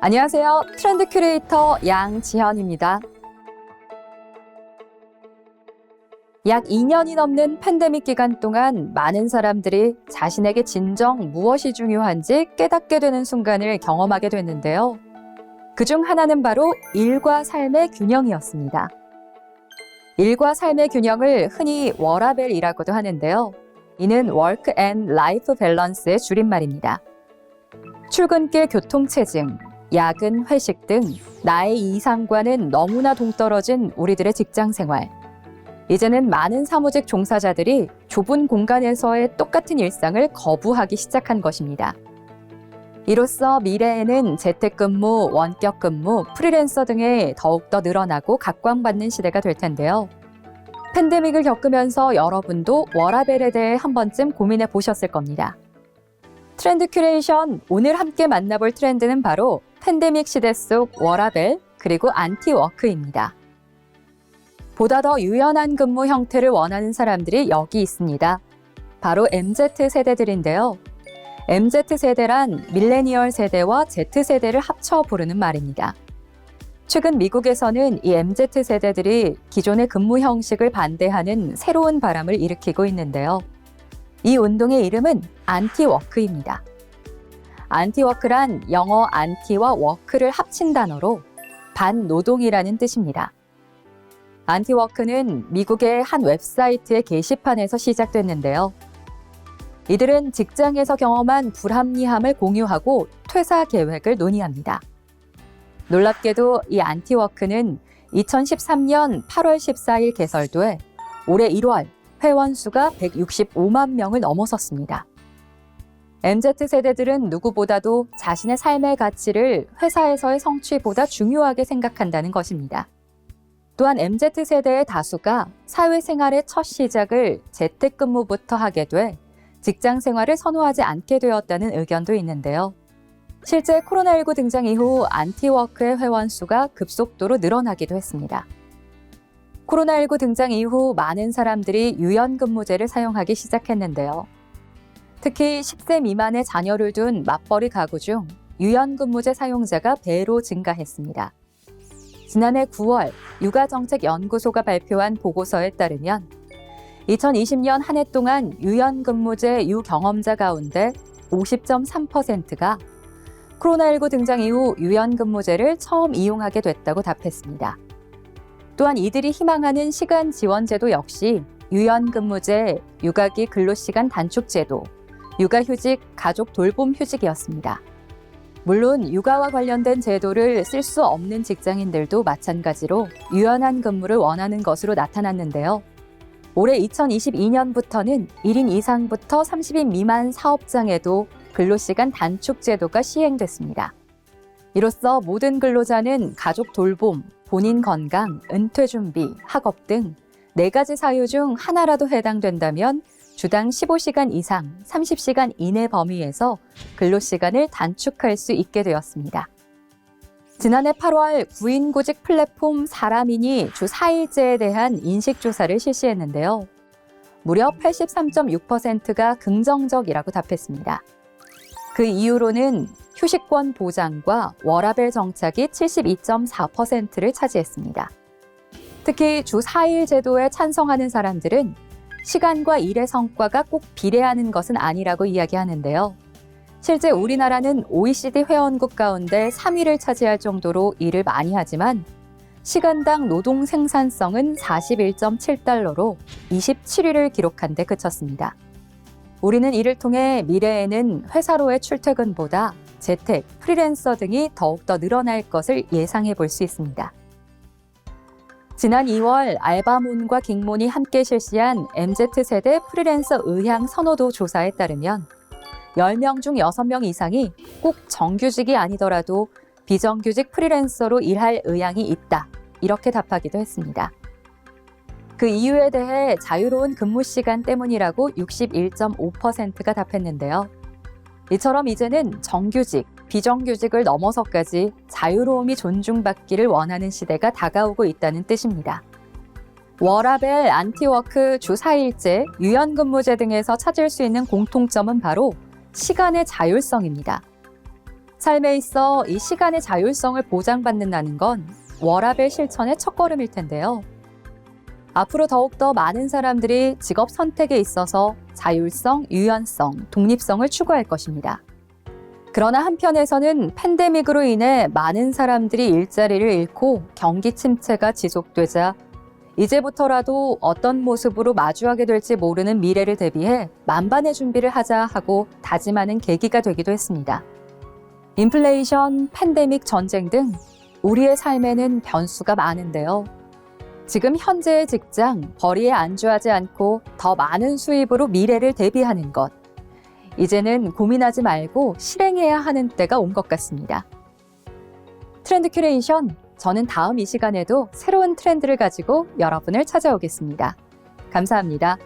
안녕하세요. 트렌드 큐레이터 양지현입니다. 약 2년이 넘는 팬데믹 기간 동안 많은 사람들이 자신에게 진정 무엇이 중요한지 깨닫게 되는 순간을 경험하게 됐는데요. 그 중 하나는 바로 일과 삶의 균형이었습니다. 일과 삶의 균형을 흔히 워라벨이라고도 하는데요. 이는 워크 앤 라이프 밸런스의 줄임말입니다. 출근길 교통체증, 야근, 회식 등 나의 이상과는 너무나 동떨어진 우리들의 직장 생활. 이제는 많은 사무직 종사자들이 좁은 공간에서의 똑같은 일상을 거부하기 시작한 것입니다. 이로써 미래에는 재택근무, 원격근무, 프리랜서 등에 더욱더 늘어나고 각광받는 시대가 될 텐데요. 팬데믹을 겪으면서 여러분도 워라벨에 대해 한 번쯤 고민해 보셨을 겁니다. 트렌드 큐레이션 오늘 함께 만나볼 트렌드는 바로 팬데믹 시대 속 워라벨 그리고 안티워크입니다. 보다 더 유연한 근무 형태를 원하는 사람들이 여기 있습니다. 바로 MZ 세대들인데요. MZ 세대란 밀레니얼 세대와 Z 세대를 합쳐 부르는 말입니다. 최근 미국에서는 이 MZ 세대들이 기존의 근무 형식을 반대하는 새로운 바람을 일으키고 있는데요. 이 운동의 이름은 안티워크입니다. 안티워크란 영어 안티와 워크를 합친 단어로 반노동이라는 뜻입니다. 안티워크는 미국의 한 웹사이트의 게시판에서 시작됐는데요. 이들은 직장에서 경험한 불합리함을 공유하고 퇴사 계획을 논의합니다. 놀랍게도 이 안티워크는 2013년 8월 14일 개설돼 올해 1월 회원 수가 165만 명을 넘어섰습니다. MZ 세대들은 누구보다도 자신의 삶의 가치를 회사에서의 성취보다 중요하게 생각한다는 것입니다. 또한 MZ 세대의 다수가 사회생활의 첫 시작을 재택근무부터 하게 돼 직장 생활을 선호하지 않게 되었다는 의견도 있는데요. 실제 코로나19 등장 이후 안티워크의 회원 수가 급속도로 늘어나기도 했습니다. 코로나19 등장 이후 많은 사람들이 유연근무제를 사용하기 시작했는데요. 특히 10세 미만의 자녀를 둔 맞벌이 가구 중 유연근무제 사용자가 배로 증가했습니다. 지난해 9월 육아정책연구소가 발표한 보고서에 따르면 2020년 한 해 동안 유연근무제 유경험자 가운데 50.3%가 코로나19 등장 이후 유연근무제를 처음 이용하게 됐다고 답했습니다. 또한 이들이 희망하는 시간 지원 제도 역시 유연근무제, 육아기 근로시간 단축 제도, 육아휴직, 가족 돌봄 휴직이었습니다. 물론 육아와 관련된 제도를 쓸 수 없는 직장인들도 마찬가지로 유연한 근무를 원하는 것으로 나타났는데요. 올해 2022년부터는 1인 이상부터 30인 미만 사업장에도 근로시간 단축 제도가 시행됐습니다. 이로써 모든 근로자는 가족 돌봄, 본인 건강, 은퇴 준비, 학업 등네 가지 사유 중 하나라도 해당된다면 주당 15시간 이상, 30시간 이내 범위에서 근로시간을 단축할 수 있게 되었습니다. 지난해 8월 구인구직 플랫폼 사람인이 주 4일제에 대한 인식조사를 실시했는데요. 무려 83.6%가 긍정적이라고 답했습니다. 그 이유로는 휴식권 보장과 워라벨 정착이 72.4%를 차지했습니다. 특히 주 4일 제도에 찬성하는 사람들은 시간과 일의 성과가 꼭 비례하는 것은 아니라고 이야기하는데요. 실제 우리나라는 OECD 회원국 가운데 3위를 차지할 정도로 일을 많이 하지만 시간당 노동 생산성은 41.7달러로 27위를 기록한 데 그쳤습니다. 우리는 이를 통해 미래에는 회사로의 출퇴근보다 재택, 프리랜서 등이 더욱더 늘어날 것을 예상해 볼 수 있습니다. 지난 2월 알바몬과 긱몬이 함께 실시한 MZ세대 프리랜서 의향 선호도 조사에 따르면 10명 중 6명 이상이 꼭 정규직이 아니더라도 비정규직 프리랜서로 일할 의향이 있다. 이렇게 답하기도 했습니다. 그 이유에 대해 자유로운 근무 시간 때문이라고 61.5%가 답했는데요. 이처럼 이제는 정규직, 비정규직을 넘어서까지 자유로움이 존중받기를 원하는 시대가 다가오고 있다는 뜻입니다. 워라벨, 안티워크, 주 4일제, 유연근무제 등에서 찾을 수 있는 공통점은 바로 시간의 자율성입니다. 삶에 있어 이 시간의 자율성을 보장받는다는 건 워라벨 실천의 첫걸음일 텐데요. 앞으로 더욱더 많은 사람들이 직업 선택에 있어서 자율성, 유연성, 독립성을 추구할 것입니다. 그러나 한편에서는 팬데믹으로 인해 많은 사람들이 일자리를 잃고 경기 침체가 지속되자 이제부터라도 어떤 모습으로 마주하게 될지 모르는 미래를 대비해 만반의 준비를 하자 하고 다짐하는 계기가 되기도 했습니다. 인플레이션, 팬데믹, 전쟁 등 우리의 삶에는 변수가 많은데요. 지금 현재의 직장, 벌이에 안주하지 않고 더 많은 수입으로 미래를 대비하는 것. 이제는 고민하지 말고 실행해야 하는 때가 온 것 같습니다. 트렌드 큐레이션, 저는 다음 이 시간에도 새로운 트렌드를 가지고 여러분을 찾아오겠습니다. 감사합니다.